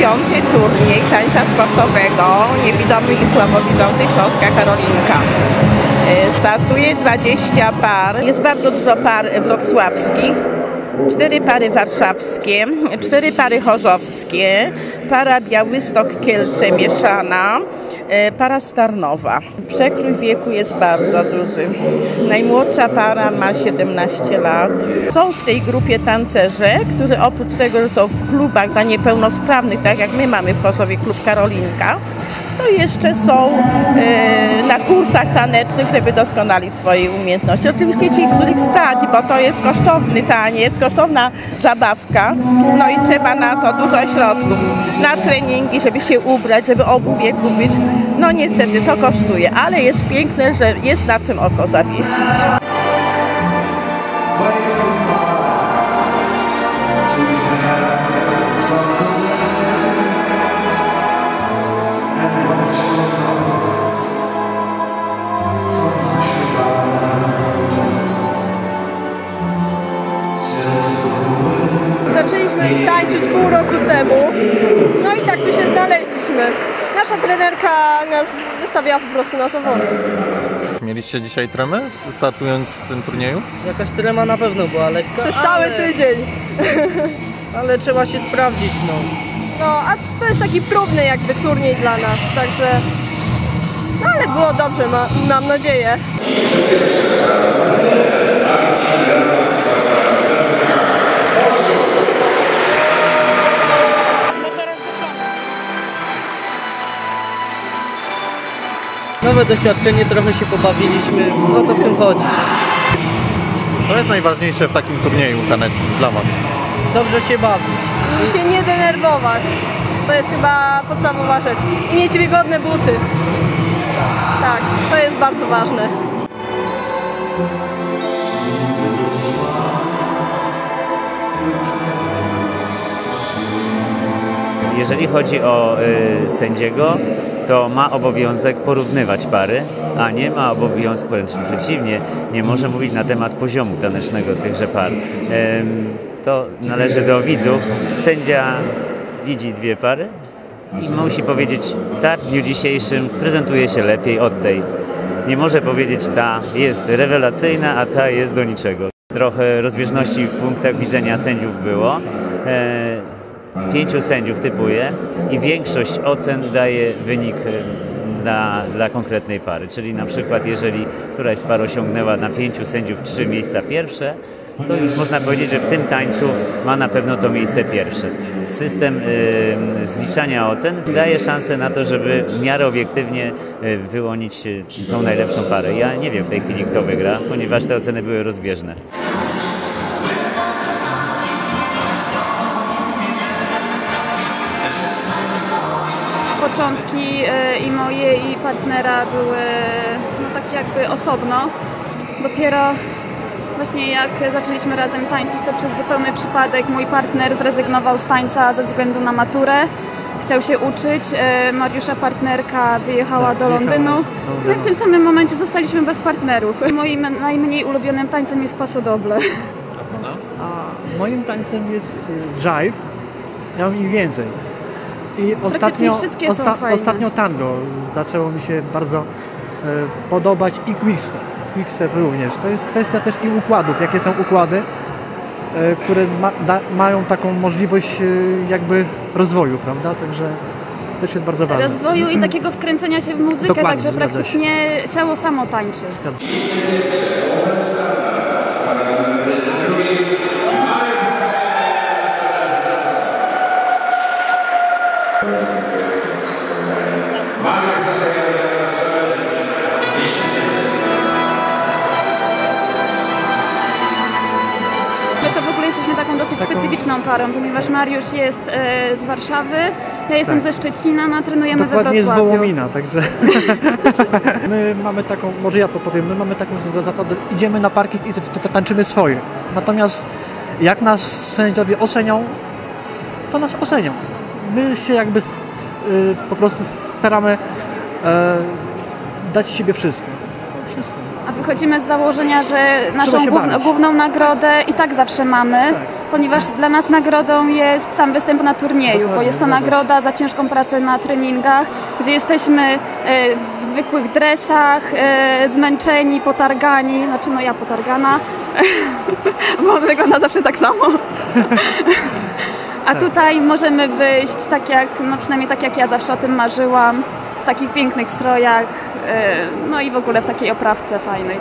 piąty turniej tańca sportowego niewidomych i słabowidzących Śląska Karolinka. E, Startuje 20 par. Jest bardzo dużo par wrocławskich. Cztery pary warszawskie, cztery pary chorzowskie, para Białystok-Kielce mieszana, para Starnowa. Przekrój wieku jest bardzo duży. Najmłodsza para ma 17 lat. Są w tej grupie tancerze, którzy oprócz tego, że są w klubach dla niepełnosprawnych, tak jak my mamy w Chorzowie klub Karolinka, to jeszcze są e, na kursach tanecznych, żeby doskonalić swoje umiejętności. Oczywiście ci, których stać, bo to jest kosztowny taniec, kosztowna zabawka, no i trzeba na to dużo środków, na treningi, żeby się ubrać, żeby obuwie kupić. No niestety to kosztuje, ale jest piękne, że jest na czym oko zawiesić. Zaczęliśmy tańczyć pół roku temu, no i tak tu się znaleźliśmy. Nasza trenerka nas wystawiała po prostu na zawody. Mieliście dzisiaj tremę startując w tym turnieju? Jakaś trema na pewno była lekka, Przez cały ale, tydzień. ale trzeba się sprawdzić, no. No, a to jest taki próbny jakby turniej dla nas, także... No ale było dobrze, ma, mam nadzieję. Nowe doświadczenie, trochę się pobawiliśmy, no to w tym chodzi. Co jest najważniejsze w takim turnieju tanecznym dla Was? Dobrze się bawić. I się nie denerwować. To jest chyba podstawowa rzecz. I mieć wygodne buty. Tak, to jest bardzo ważne. Jeżeli chodzi o y, sędziego, to ma obowiązek porównywać pary, a nie ma obowiązku, wręcz przeciwnie, nie może mówić na temat poziomu tanecznego tychże par. Ym, to należy do widzów. Sędzia widzi dwie pary i musi powiedzieć, ta w dniu dzisiejszym prezentuje się lepiej od tej. Nie może powiedzieć, ta jest rewelacyjna, a ta jest do niczego. Trochę rozbieżności w punktach widzenia sędziów było. Pięciu sędziów typuje i większość ocen daje wynik e, dla, dla konkretnej pary. Czyli na przykład jeżeli któraś z par osiągnęła na pięciu sędziów trzy miejsca pierwsze, to już można powiedzieć, że w tym tańcu ma na pewno to miejsce pierwsze. System y, zliczania ocen daje szansę na to, żeby w miarę obiektywnie y, wyłonić y, tą najlepszą parę. Ja nie wiem w tej chwili kto wygra, ponieważ te oceny były rozbieżne. Początki e, i moje i partnera były no tak jakby osobno. Dopiero właśnie jak zaczęliśmy razem tańczyć, to przez zupełny przypadek mój partner zrezygnował z tańca ze względu na maturę. Chciał się uczyć. E, Mariusza partnerka wyjechała do Londynu. No i w tym samym momencie zostaliśmy bez partnerów. Moim najmniej ulubionym tańcem jest paso doble. A moim tańcem jest y, jive. Ja mam ich więcej. I ostatnio, wszystkie są fajne. ostatnio tango zaczęło mi się bardzo e, podobać i quickstep. Quickstep również. To jest kwestia też i układów. Jakie są układy, e, które ma, da, mają taką możliwość e, jakby rozwoju, prawda? Także też jest bardzo ważne. Rozwoju i takiego wkręcenia się w muzykę, Dokładnie, także zgadza się. praktycznie ciało samo tańczy. Zgadza dosyć specyficzną parą, ponieważ Mariusz jest e, z Warszawy, ja jestem Tak. ze Szczecina, a trenujemy we Dokładnie z Wrocławiu. Wołomina, także my mamy taką, może ja to powiem, my mamy taką za- zasadę, idziemy na parkiet i tańczymy swoje. Natomiast jak nas sędziowie ocenią, to nas ocenią. My się jakby y, po prostu staramy e, dać z siebie wszystko. Wszystko. A wychodzimy z założenia, że naszą bawić. główną nagrodę i tak zawsze mamy, ponieważ dla nas nagrodą jest sam występ na turnieju, bo Dokładnie, jest to nagroda za ciężką pracę na treningach, gdzie jesteśmy e, w zwykłych dresach, e, zmęczeni, potargani, znaczy no ja potargana, bo on wygląda zawsze tak samo. A tutaj możemy wyjść tak jak, no przynajmniej tak jak ja zawsze o tym marzyłam, w takich pięknych strojach, e, no i w ogóle w takiej oprawce fajnej.